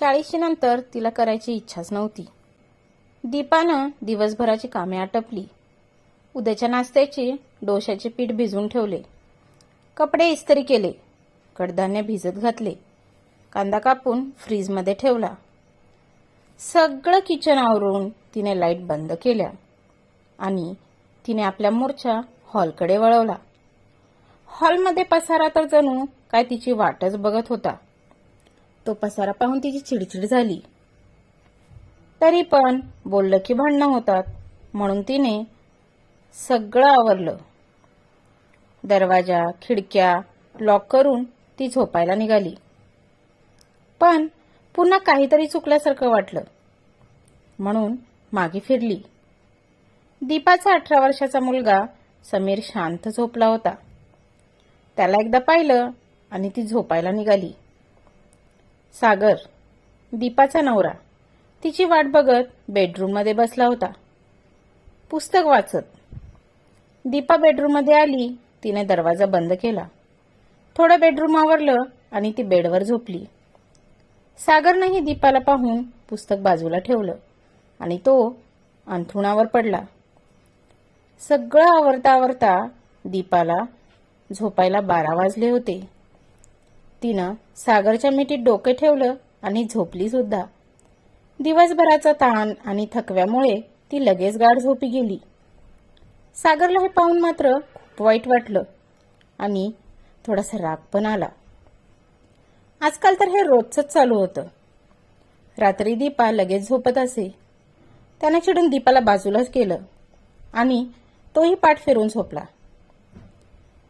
चाळीशी नंतर तिला करायची इच्छाच नव्हती. दीपानं दिवसभराची कामे आटपली. उद्याच्या नाश्त्याची डोशाचे पीठ भिजून ठेवले. कपडे इस्त्री केले. कडधान्य भिजत घातले. कांदा कापून फ्रीजमध्ये ठेवला. सगळं किचन आवरून तिने लाइट बंद केल्या आणि तिने आपल्या मोर्चा हॉलकडे वळवला. हॉलमध्ये पसारा तर जणू काय तिची वाटच बघत होता. तो पसारा पाहून तिची चिडचिड झाली. तरी पण बोललं की भांडणं होतात म्हणून तिने सगळं आवरलं. दरवाजा खिडक्या लॉक करून ती झोपायला निघाली. पण पुन्हा काहीतरी चुकल्यासारखं वाटलं. म्हणून मागे फिरली. दीपाचा अठरा वर्षाचा मुलगा समीर शांत झोपला होता. त्याला एकदा पाहिलं आणि ती झोपायला निघाली. सागर दीपाचा नवरा. तिची वाट बघत बेडरूममध्ये बसला होता. पुस्तक वाचत. दीपा बेडरूममध्ये आली तिने दरवाजा बंद केला. थोडं बेडरूम आवरलं आणि ती बेडवर झोपली. सागरनंही दीपाला पाहून पुस्तक बाजूला ठेवलं आणि तो अंथरुणावर पडला. सगळं आवरता आवरता दीपाला झोपायला बारा वाजले होते. तिनं सागरच्या मिठीत डोके ठेवलं आणि झोपली सुद्धा. दिवसभराचा ताण आणि थकव्यामुळे ती लगेच गाढ झोपी गेली. सागरला हे पाहून मात्र खूप वाईट वाटलं आणि थोडासा राग पण आला. आजकाल तर हे रोजच चालू होतं. रात्री दीपा लगेच झोपत असे. त्याने चिडून दीपाला बाजूलाच केलं आणि तोही पाठ फिरून झोपला.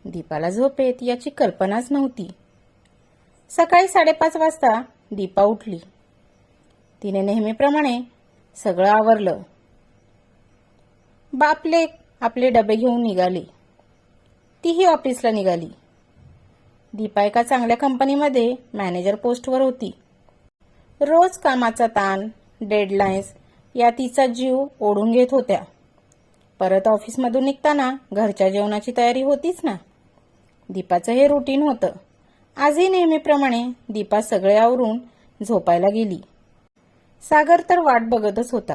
दीपाला झोपेत याची कल्पनाच नव्हती. सकाळी साडेपाच वाजता दीपा उठली. तिने नेहमीप्रमाणे सगळं आवरलं. बापले आपले डबे घेऊन निघाली. तीही ऑफिसला निघाली. दीपा एका चांगल्या कंपनीमध्ये मॅनेजर पोस्टवर होती. रोज कामाचा ताण डेडलाईन्स या तिचा जीव ओढून घेत होत्या. परत ऑफिसमधून निघताना घरच्या जेवणाची तयारी होतीच ना? दीपाचं हे रुटीन होतं. आजही नेहमीप्रमाणे दीपा सगळे आवरून झोपायला गेली. सागर तर वाट बघतच होता.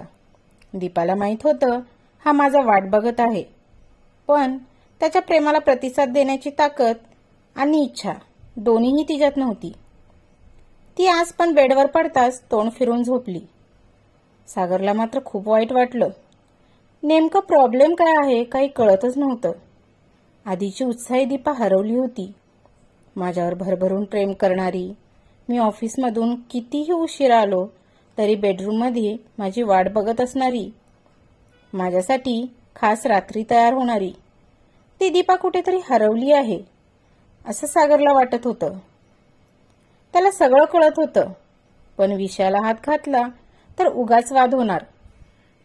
दीपाला माहीत होतं हा माझा वाट बघत आहे. पण त्याच्या प्रेमाला प्रतिसाद देण्याची ताकद आणि इच्छा दोन्हीही तिच्यात नव्हती. ती आज पण बेडवर पडताच तोंड फिरून झोपली. सागरला मात्र खूप वाईट वाटलं. नेमकं प्रॉब्लेम काय आहे काही कळतच नव्हतं. आधीची उत्साही दीपा हरवली होती. माझ्यावर भरभरून प्रेम करणारी. मी ऑफिसमधून कितीही उशिरा आलो तरी बेडरूममध्ये माझी वाट बघत असणारी. माझ्यासाठी खास रात्री तयार होणारी. ती दीपा कुठेतरी हरवली आहे असं सागरला वाटत होतं. त्याला सगळं कळत होतं पण विषयाला हात घातला तर उगाच वाद होणार.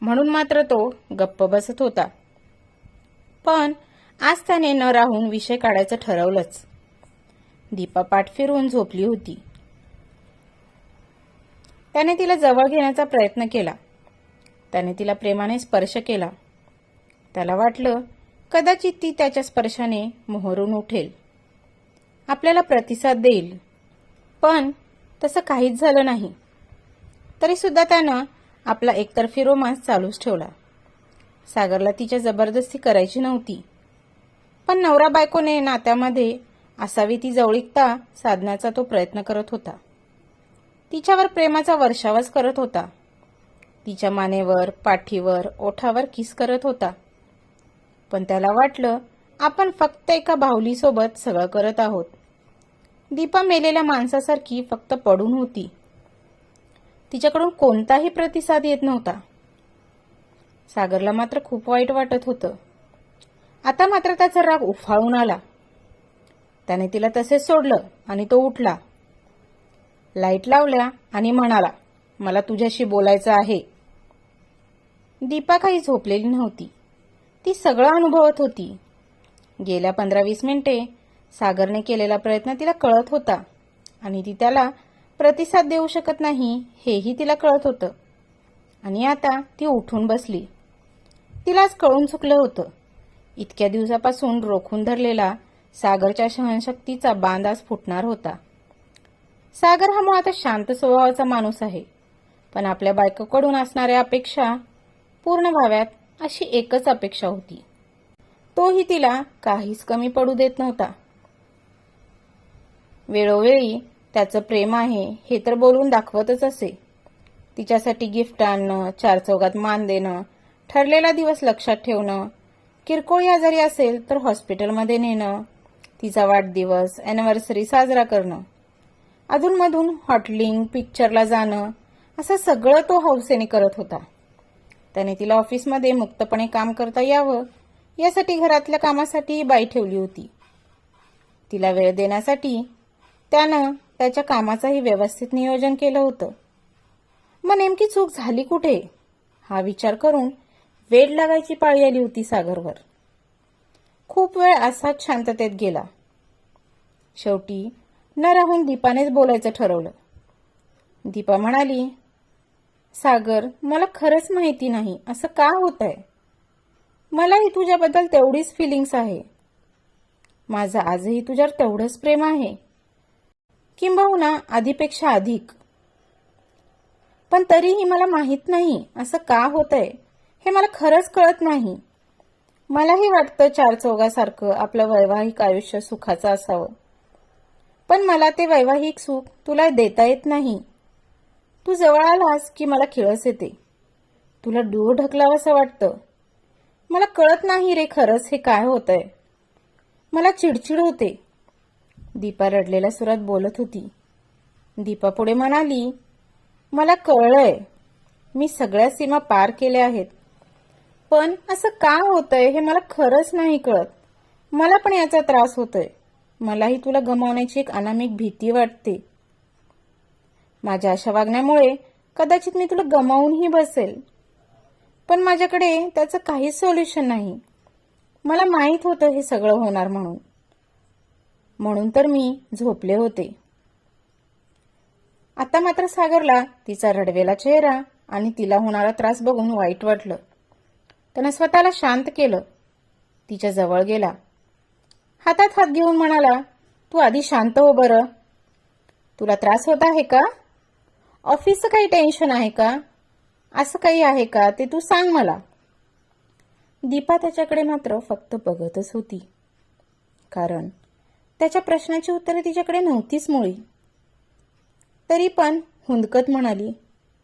म्हणून मात्र तो गप्प बसत होता. पण आज त्याने न राहून विषय काढायचं ठरवलंच. दीपा पाठ फिरून झोपली होती. त्याने तिला जवळ घेण्याचा प्रयत्न केला. त्याने तिला प्रेमाने स्पर्श केला. त्याला वाटलं कदाचित ती त्याच्या स्पर्शाने मोहरून उठेल. आपल्याला प्रतिसाद देईल. पण तसं काहीच झालं नाही. तरीसुद्धा त्यानं आपला एकतर्फी रोमांस चालूच ठेवला. सागरला तिच्या जबरदस्ती करायची नव्हती. पण नवरा बायकोने नात्यामध्ये असावी ती जवळीकता साधण्याचा तो प्रयत्न करत होता. तिच्यावर प्रेमाचा वर्षावच करत होता. तिच्या मानेवर पाठीवर ओठावर किस करत होता. पण त्याला वाटलं आपण फक्त एका बाहुलीसोबत सगळं करत आहोत. दीपा मेलेल्या माणसासारखी फक्त पडून होती. तिच्याकडून कोणताही प्रतिसाद येत नव्हता. सागरला मात्र खूप वाईट वाटत होतं. आता मात्र त्याचा राग उफाळून आला. त्याने तिला तसेच सोडलं आणि तो उठला. लाइट लावल्या आणि म्हणाला मला तुझ्याशी बोलायचं आहे. दीपा काही झोपलेली नव्हती. ती सगळं अनुभवत होती. गेल्या पंधरा वीस मिनिटे सागरने केलेला प्रयत्न तिला कळत होता आणि ती त्याला प्रतिसाद देऊ शकत नाही हेही तिला कळत होतं. आणि आता ती उठून बसली. तिलाच कळून चुकलं होतं. इतक्या दिवसापासून रोखून धरलेला सागरच्या सहनशक्तीचा बांधास फुटणार होता. सागर हा मुळात शांत स्वभावाचा माणूस आहे पण आपल्या बायकोकडून असणाऱ्या अपेक्षा पूर्ण व्हाव्यात अशी एकच अपेक्षा होती. तोही तिला काहीच कमी पडू देत नव्हता. वेळोवेळी त्याचं प्रेम आहे हे तर बोलून दाखवतच असे. तिच्यासाठी गिफ्ट आणणं चार चौघात मान देणं ठरलेला दिवस लक्षात ठेवणं किरकोळ आजारी असेल तर हॉस्पिटलमध्ये नेणं तिचा वाढदिवस अॅनिव्हर्सरी साजरा करणं अधूनमधून हॉटलिंग पिक्चरला जाणं असं सगळं तो हौसेने करत होता. त्याने तिला ऑफिसमध्ये मुक्तपणे काम करता यावं यासाठी घरातल्या कामासाठी बाई ठेवली होती. तिला वेळ देण्यासाठी त्यानं त्याच्या कामाचंही व्यवस्थित नियोजन केलं होतं. मग नेमकी चूक झाली कुठे? हा विचार करून वेळ लागायची पाळी आली होती सागरवर. खूप वेळ असाच शांततेत गेला. शेवटी न राहून दीपानेच बोलायचं ठरवलं. दीपा म्हणाली सागर मला खरंच माहिती नाही असं का होत आहे मलाही तुझ्याबद्दल तेवढीच फिलिंग्स आहे. माझं आजही तुझ्यावर तेवढंच प्रेम आहे. किंबहुना आधीपेक्षा अधिक. पण तरीही मला माहीत नाही असं का होतंय? हे मला खरंच कळत नाही. मलाही वाटतं चार चौघासारखं आपलं वैवाहिक आयुष्य सुखाचं असावं. पण मला ते वैवाहिक सुख तुला देता येत नाही. तू जवळ आलास की मला खिळस येते. तुला दूर ढकलावंसं वाटतं. मला कळत नाही रे खरंच हे काय होतंय. मला चिडचिड होते. दीपा रडलेल्या सुरात बोलत होती. दीपा पुढे म्हणाली मला कळलंय. मी सगळ्या सीमा पार केल्या आहेत. पण असं का होतंय हे मला खरंच नाही कळत. मला पण याचा त्रास होतोय. मलाही तुला गमावण्याची एक अनामिक भीती वाटते. माझ्या अशा वागण्यामुळे कदाचित मी तुला गमावूनही बसेल. पण माझ्याकडे त्याचं काहीच सोल्युशन नाही. मला माहीत होतं हे सगळं होणार म्हणून. म्हणून तर मी झोपले होते. आता मात्र सागरला तिचा रडवेला चेहरा आणि तिला होणारा त्रास बघून वाईट वाटलं. त्यानं स्वतःला शांत केलं. तिच्या जवळ गेला. हातात हात घेऊन म्हणाला तू आधी शांत हो बरं. तुला त्रास होत आहे का? ऑफिसचं काही टेन्शन आहे का? असं काही आहे का? ते तू सांग मला. दीपा त्याच्याकडे मात्र फक्त बघतच होती. कारण त्याच्या प्रश्नाची उत्तरे तिच्याकडे नव्हतीच मुळी. तरी पण हुंदकत म्हणाली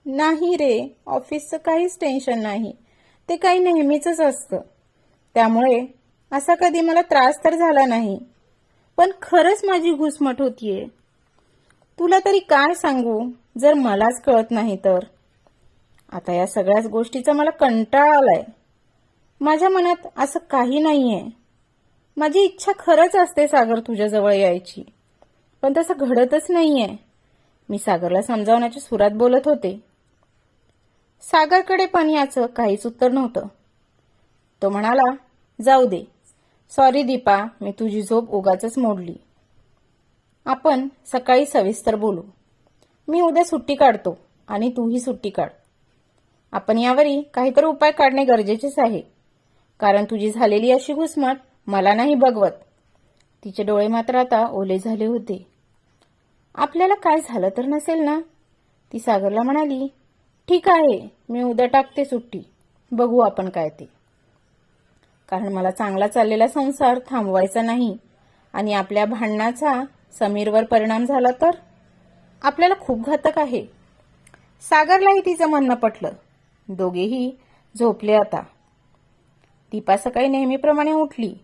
नाही रे ऑफिसचं काहीच टेन्शन नाही. ते काही नेहमीच असतं. त्यामुळे असा कधी मला त्रास तर झाला नाही पण खरंच माझी घुसमट होतीये. तुला तरी काय सांगू जर मलाच कळत नाही तर? आता या सगळ्याच गोष्टीचा मला कंटाळा आलाय. माझ्या मनात असं काही नाहीये. माझी इच्छा खरंच असते सागर तुझ्याजवळ यायची पण तसं घडतच नाहीये. मी सागरला समजावण्याच्या सुरात बोलत होते. सागरकडे पण याचं काहीच उत्तर नव्हतं. तो म्हणाला जाऊ दे. सॉरी दीपा. मी तुझी झोप उगाच मोडली. आपण सकाळी सविस्तर बोलू. मी उद्या सुट्टी काढतो आणि तूही सुट्टी काढ. आपण यावरी काहीतरी उपाय काढणे गरजेचेच आहे. कारण तुझी झालेली अशी घुसमट मला नाही बघवत. तिचे डोळे मात्र आता ओले झाले होते. आपल्याला काय झालं तर नसेल ना? ती सागरला म्हणाली ठीक आहे. मी उद्या टाकते सुट्टी. बघू आपण काय ते. कारण मला चांगला चाललेला संसार थांबवायचा नाही. आणि आपल्या भांडणाचा समीरवर परिणाम झाला तर? आपल्याला खूप घातक आहे. सागरलाही तिचं म्हणणं पटलं दोघेही झोपले आता. दीपा सकाळी नेहमीप्रमाणे उठली.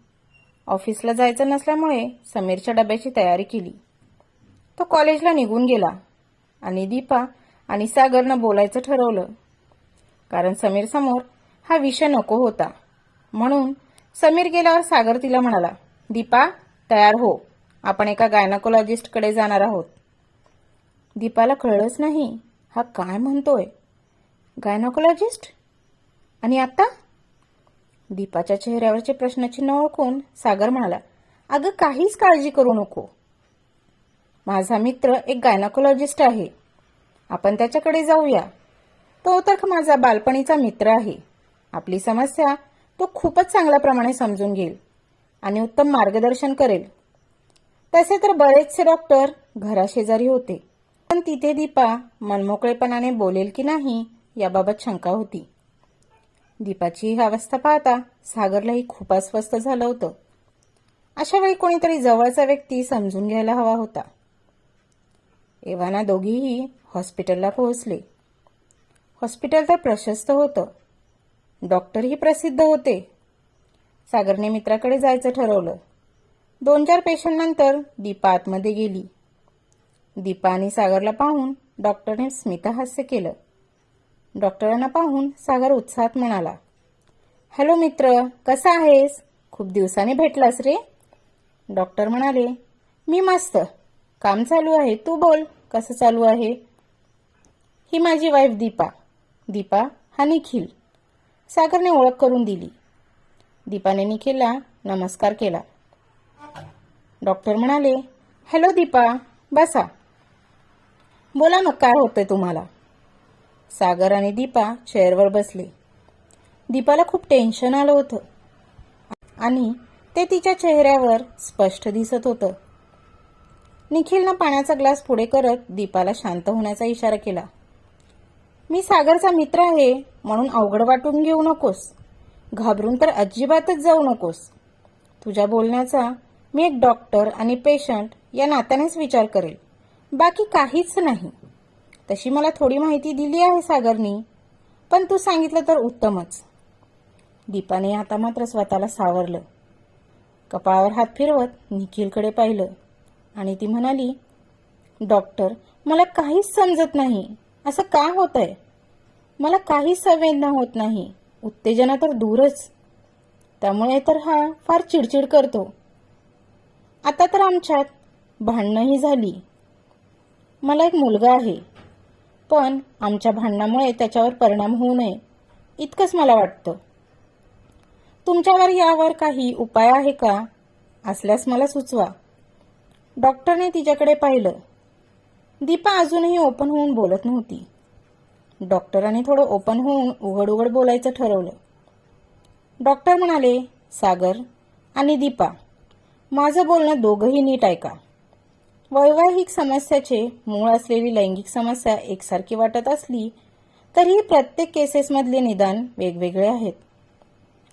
ऑफिसला जायचं नसल्यामुळे समीरच्या डब्याची तयारी केली. तो कॉलेजला निघून गेला. आणि दीपा आणि सागरनं बोलायचं ठरवलं. कारण समीर समोर हा विषय नको होता. म्हणून समीर गेल्यावर सागर तिला म्हणाला दीपा तयार हो. आपण एका गायनाकोलॉजिस्टकडे जाणार आहोत. दीपाला कळलंच नाही हा काय म्हणतोय? गायनाकोलॉजिस्ट? आणि आता? दीपाच्या चेहऱ्यावरचे प्रश्नचिन्ह ओळखून सागर म्हणाला अगं काहीच काळजी करू नको. माझा मित्र एक गायनाकोलॉजिस्ट आहे. आपण त्याच्याकडे जाऊया. तो तर माझा बालपणीचा मित्र आहे. आपली समस्या तो खूपच चांगल्या प्रमाणे समजून घेईल आणि उत्तम मार्गदर्शन करेल. तसे तर बरेचसे डॉक्टर घराशेजारी होते. पण तिथे दीपा मनमोकळेपणाने बोलेल की नाही याबाबत शंका होती. दीपाची ही अवस्था पाहता सागरलाही खूप अस्वस्थ झालं होतं. अशा वेळी कोणीतरी जवळचा व्यक्ती समजून घ्यायला हवा होता. एव्हाना दोघीही हॉस्पिटलला पोहोचले. हॉस्पिटल तर प्रशस्त होतं. डॉक्टरही प्रसिद्ध होते. सागरने मित्राकडे जायचं ठरवलं. दोन चार पेशंटनंतर दीपा आतमध्ये गेली. दीपा आणि सागरला पाहून डॉक्टरने स्मितहास्य केलं. डॉक्टरांना पाहून सागर उत्साहात म्हणाला हॅलो मित्र कसा आहेस? खूप दिवसाने भेटलास रे. डॉक्टर म्हणाले मी मस्त. काम चालू आहे तू बोल कसं चालू आहे? ही माझी वाईफ दीपा. दीपा हा निखिल. सागरने ओळख करून दिली. दीपाने निखिलला नमस्कार केला. डॉक्टर म्हणाले हॅलो दीपा बसा. बोला मग काय होतंय तुम्हाला? सागर आणि दीपा चेअरवर बसले. दीपाला खूप टेन्शन आलं होतं. आणि ते तिच्या चेहऱ्यावर स्पष्ट दिसत होतं. निखिलनं पाण्याचा ग्लास पुढे करत दीपाला शांत होण्याचा इशारा केला. मी सागरचा मित्र आहे म्हणून अवघड वाटून घेऊ नकोस. घाबरून तर अजिबातच जाऊ नकोस. तुझ्या बोलण्याचा मी एक डॉक्टर आणि पेशंट या नात्यानेच विचार करेल. बाकी काहीच नाही. तशी मला थोडी माहिती दिली आहे सागरनी पण तू सांगितलं तर उत्तमच. दीपाने आता मात्र स्वतःला सावरलं. कपाळावर हात फिरवत निखिलकडे पाहिलं. आणि ती म्हणाली डॉक्टर मला काहीच समजत नाही. असं का होतंय? मला काहीच संवेदना होत नाही. उत्तेजना तर दूरच. त्यामुळे तर हा फार चिडचिड करतो. आता तर आमच्यात भांडणंही झाली. मला एक मुलगा आहे. पण आमच्या भांडणामुळे त्याच्यावर परिणाम होऊ नये. इतकंच मला वाटतं. तुमच्यावर यावर काही उपाय आहे का? असल्यास मला सुचवा. डॉक्टरने तिच्याकडे पाहिलं. दीपा अजूनही ओपन होऊन बोलत नव्हती. डॉक्टरांनी थोडं ओपन होऊन उघड उघड बोलायचं ठरवलं. डॉक्टर म्हणाले सागर आणि दीपा माझं बोलणं दोघंही नीट ऐका. वैवाहिक समस्याचे मूळ असलेली लैंगिक समस्या एकसारखी वाटत असली तरीही प्रत्येक केसेसमधले निदान वेगवेगळे आहेत.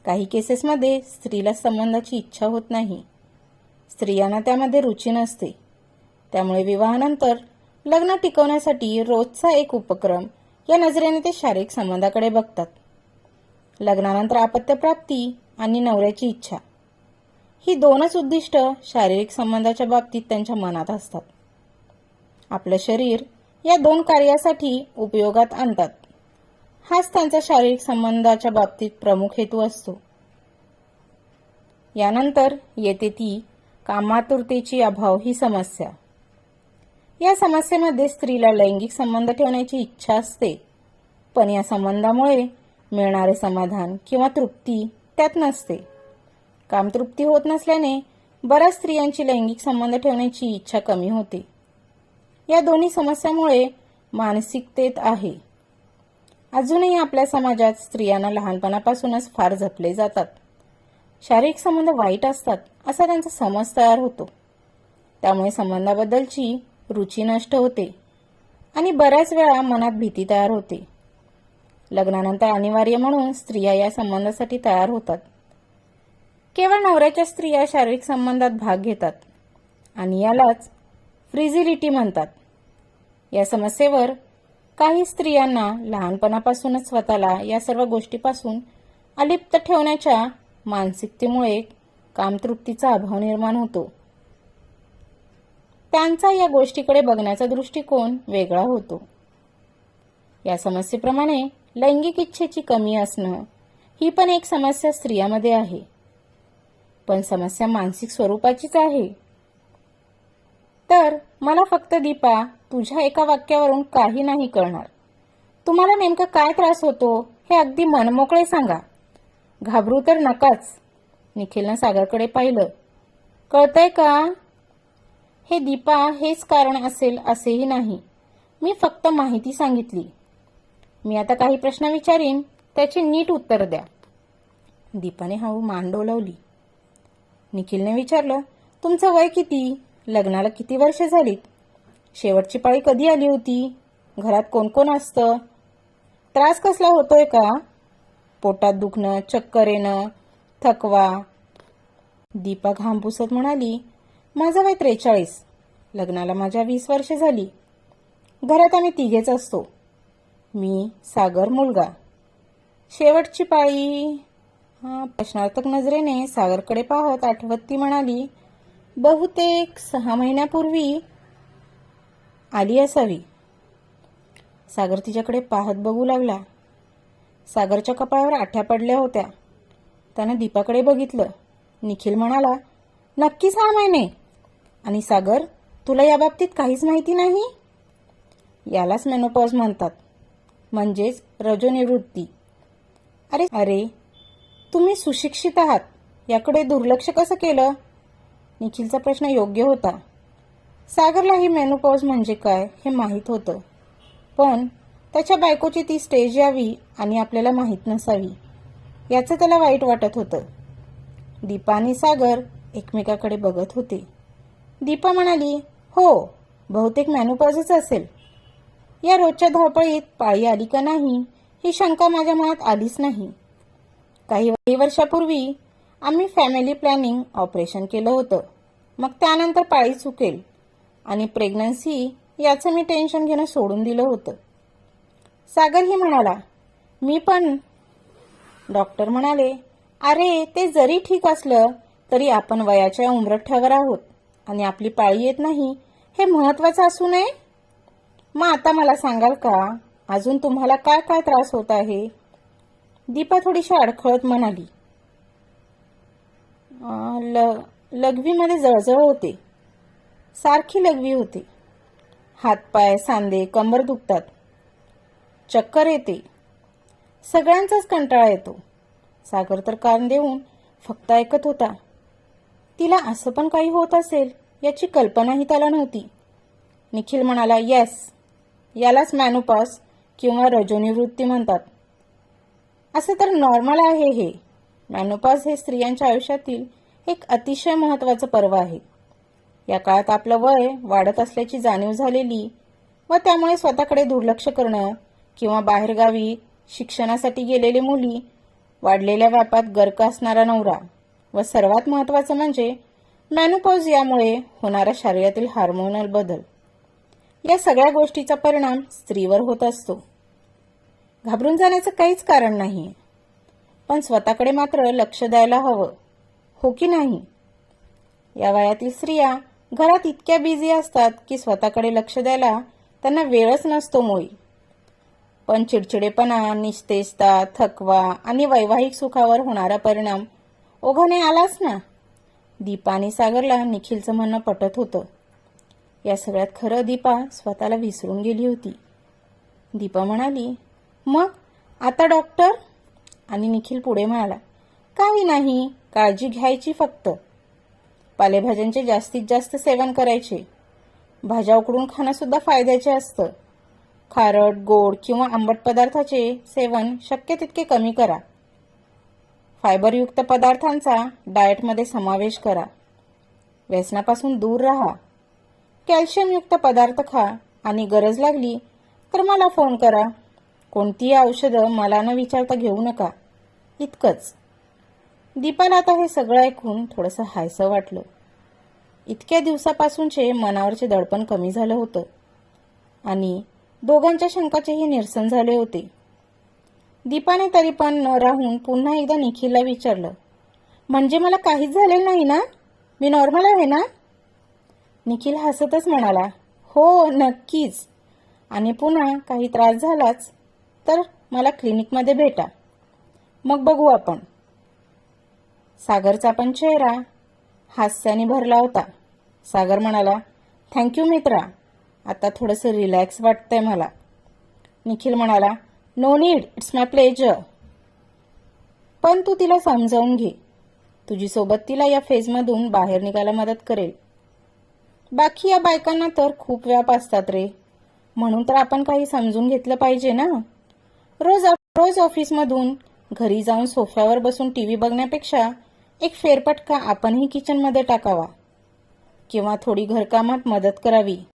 काही केसेसमध्ये स्त्रीला संबंधाची इच्छा होत नाही. स्त्रियांना त्यामध्ये रुची नसते. त्यामुळे विवाहानंतर लग्न टिकवण्यासाठी रोजचा एक उपक्रम या नजरेने ते शारीरिक संबंधाकडे बघतात. लग्नानंतर आपत्यप्राप्ती आणि नवऱ्याची इच्छा ही दोनच उद्दिष्ट शारीरिक संबंधाच्या बाबतीत त्यांच्या मनात असतात. आपलं शरीर या दोन कार्यासाठी उपयोगात आणतात. हाच त्यांचा शारीरिक संबंधाच्या बाबतीत प्रमुख हेतू असतो. यानंतर येते ती कामातुरतेची अभाव ही समस्या. या समस्येमध्ये स्त्रीला लैंगिक संबंध ठेवण्याची इच्छा असते. पण या संबंधामुळे मिळणारे समाधान किंवा तृप्ती त्यात नसते. कामतृप्ती होत नसल्याने बऱ्याच स्त्रियांची लैंगिक संबंध ठेवण्याची इच्छा कमी होते. या दोन्ही समस्यामुळे मानसिकतेत आहे. अजूनही आपल्या समाजात स्त्रियांना लहानपणापासूनच फार जपले जातात. शारीरिक संबंध वाईट असतात. असा त्यांचा समज तयार होतो. त्यामुळे संबंधाबद्दलची रुची नष्ट होते आणि बऱ्याच वेळा मनात भीती तयार होते. लग्नानंतर अनिवार्य म्हणून स्त्रिया या संबंधासाठी तयार होतात. केवळ नवऱ्याच्या स्त्रिया शारीरिक संबंधात भाग घेतात आणि यालाच फ्रिजिलिटी म्हणतात. या समस्येवर काही स्त्रियांना लहानपणापासूनच स्वतःला या सर्व गोष्टीपासून अलिप्त ठेवण्याच्या मानसिकतेमुळे कामतृप्तीचा अभाव निर्माण होतो. त्यांचा या गोष्टीकडे बघण्याचा दृष्टिकोन वेगळा होतो. या समस्येप्रमाणे लैंगिक इच्छेची कमी असणं ही पण एक समस्या स्त्रियामध्ये आहे. पण समस्या मानसिक स्वरूपाचीच आहे. तर मला फक्त दीपा तुझ्या एका वाक्यावरून काही नाही कळणार. तुम्हाला नेमका काय त्रास होतो हे अगदी मनमोकळे सांगा. घाबरू तर नकाच. निखिलनं सागरकडे पाहिलं. कळतंय का? हे दीपा हेच कारण असेल असेही नाही. मी फक्त माहिती सांगितली. मी आता काही प्रश्न विचारीन त्याची नीट उत्तर द्या. दीपाने हाऊ मान डोलवली. निखिलने विचारलं तुमचं वय किती? लग्नाला किती वर्ष झालीत? शेवटची पाळी कधी आली होती? घरात कोण कोण असतं? त्रास कसला होतोय का? पोटात दुखणं चक्कर येणं थकवा. दीपा घाम पुसत म्हणाली माझं वय त्रेचाळीस. लग्नाला माझ्या वीस वर्ष झाली. घरात आम्ही तिघेच असतो. मी सागर मुलगा. शेवटची पाळी. प्रश्नार्थक नजरेने सागरकडे पाहत आठवत ती म्हणाली बहुतेक सहा महिन्यापूर्वी आली असावी. सागर तिच्याकडे पाहत बघू लागला. सागरच्या कपाळावर आठ्या पडल्या होत्या. त्यानं दीपाकडे बघितलं. निखिल म्हणाला नक्की सहा महिने आणि सागर तुला याबाबतीत काहीच माहिती नाही? यालाच मेनोपॉज म्हणतात. म्हणजेच रजोनिवृत्ती. अरे अरे तुम्ही सुशिक्षित आहात. याकडे दुर्लक्ष कसं केलं? निखिलचा प्रश्न योग्य होता. सागरला ही मेनोपॉज म्हणजे काय हे माहीत होतं. पण त्याच्या बायकोची ती स्टेज यावी आणि आपल्याला माहीत नसावी. याचं त्याला वाईट वाटत होतं. दीपा आणि सागर एकमेकाकडे बघत होते. दीपा म्हणाली हो बहुतेक मॅनोपॉजच असेल. या रोजच्या धावपळीत पाळी आली का नाही ही शंका माझ्या मनात आलीच नाही. काही वर्षापूर्वी आम्ही फॅमिली प्लॅनिंग ऑपरेशन केलं होतं. मग त्यानंतर पाळी चुकेल आणि प्रेग्नन्सी याचं मी टेन्शन घेणं सोडून दिलं होतं. सागर ही म्हणाला मी पण डॉक्टर म्हणाले अरे ते जरी ठीक असलं तरी आपण वयाच्या उमरठ्यावर आहोत. आणि आपली पाळी येत नाही. हे महत्वाचं असू नये? मग आता मला सांगाल का? अजून तुम्हाला काय काय त्रास होत आहे? दीपा थोडीशी अडखळत म्हणाली. ल लघवीमध्ये जळजळ होते. सारखी लघवी होते. हातपाय सांधे कंबर दुखतात. चक्कर येते. सगळ्यांचाच कंटाळा येतो. सागर तर कान देऊन फक्त ऐकत होता. तिला असं पण काही होत असेल याची कल्पनाही त्याला नव्हती. निखिल म्हणाला येस यालाच मॅनोपास किंवा रजोनिवृत्ती म्हणतात. असं तर नॉर्मल आहे हे. मॅनोपास हे स्त्रियांच्या आयुष्यातील एक अतिशय महत्त्वाचं पर्व आहे. या काळात आपलं वय वाढत असल्याची जाणीव झालेली व त्यामुळे स्वतःकडे दुर्लक्ष करणं किंवा बाहेरगावी शिक्षणासाठी गेलेली मुली वाढलेल्या व्यापात गर्क असणारा नवरा व सर्वात महत्त्वाचं म्हणजे मॅनोपॉज यामुळे होणारा शरीरातील हार्मोनल बदल. या सगळ्या गोष्टीचा परिणाम स्त्रीवर होत असतो. घाबरून जाण्याचं काहीच कारण नाही पण स्वतःकडे मात्र लक्ष द्यायला हवं हो की नाही? या वयातील स्त्रिया घरात इतक्या बिझी असतात की स्वतःकडे लक्ष द्यायला त्यांना वेळच नसतो मोळी पण चिडचिडेपणा निस्तेजता थकवा आणि वैवाहिक सुखावर होणारा परिणाम. ओघाने आलाच ना? दीपा आणि सागरला निखिलचं म्हणणं पटत होतं. या सगळ्यात खरं दीपा स्वतःला विसरून गेली होती. दीपा म्हणाली मग आता डॉक्टर? आणि निखिल पुढे म्हणाला काही नाही काळजी घ्यायची फक्त. पालेभाज्यांचे जास्तीत जास्त सेवन करायचे. भाज्या उकडून खाणं सुद्धा फायद्याचे असतं. खारट गोड किंवा आंबट पदार्थाचे सेवन शक्य तितके कमी करा. फायबरयुक्त पदार्थांचा डाएटमध्ये समावेश करा. व्यसनापासून दूर राहा. कॅल्शियमयुक्त पदार्थ खा आणि गरज लागली तर मला फोन करा. कोणतीही औषधं मला न विचारता घेऊ नका. इतकंच. दीपाला आता हे सगळं ऐकून थोडंसं हायसं वाटलं. इतक्या दिवसापासूनचे मनावरचे दडपण कमी झालं होतं. आणि दोघांच्या शंकाचेही निरसन झाले होते. दीपाने तरी पण न राहून पुन्हा एकदा निखिलला विचारलं म्हणजे मला काहीच झालेलं नाही ना? मी नॉर्मल आहे ना? निखिल हसतच म्हणाला हो नक्कीच. आणि पुन्हा काही त्रास झालाच तर मला क्लिनिकमध्ये भेटा. मग बघू आपण. सागरचा पण चेहरा हास्याने भरला होता. सागर म्हणाला थँक्यू मित्रा. आता थोडंसं रिलॅक्स वाटतंय मला. निखिल म्हणाला no need it's my pleasure पण तू तिला समजावून घे. तुझी सोबत तिला या फेजमधून बाहेर निघायला मदत करेल. बाकी या बायकांना तर खूप व्याप असतात रे. म्हणून तर आपण काही समजून घेतलं पाहिजे ना. रोज रोज ऑफिसमधून घरी जाऊन सोफ्यावर बसून टीव्ही बघण्यापेक्षा एक फेरपटका आपणही किचनमध्ये टाकावा. किंवा थोडी घरकामात मदत करावी.